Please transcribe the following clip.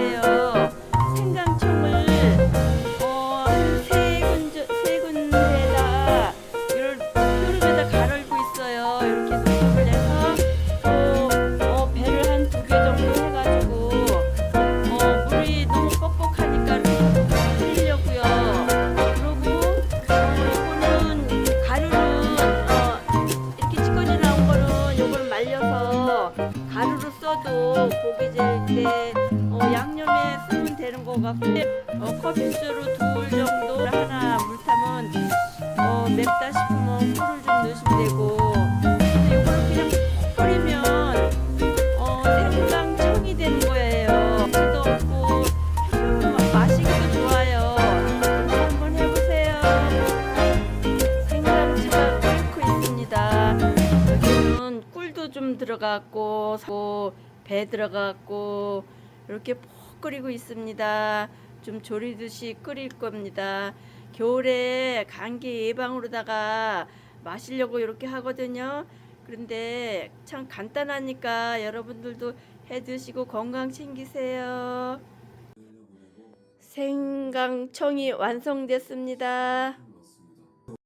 Adiós. 고기 재때 어, 양념에 쓰면 되는 거 같고 어, 커피수로 둘 정도 하나 물 타면 어, 맵다 싶으면 물을 좀 넣으시면 되고 들어갔고 소, 배 들어갔고 이렇게 푹 끓이고 있습니다. 좀 조리듯이 끓일 겁니다. 겨울에 감기 예방으로다가 마시려고 이렇게 하거든요. 그런데 참 간단하니까 여러분들도 해 드시고 건강 챙기세요. 생강청이 완성됐습니다.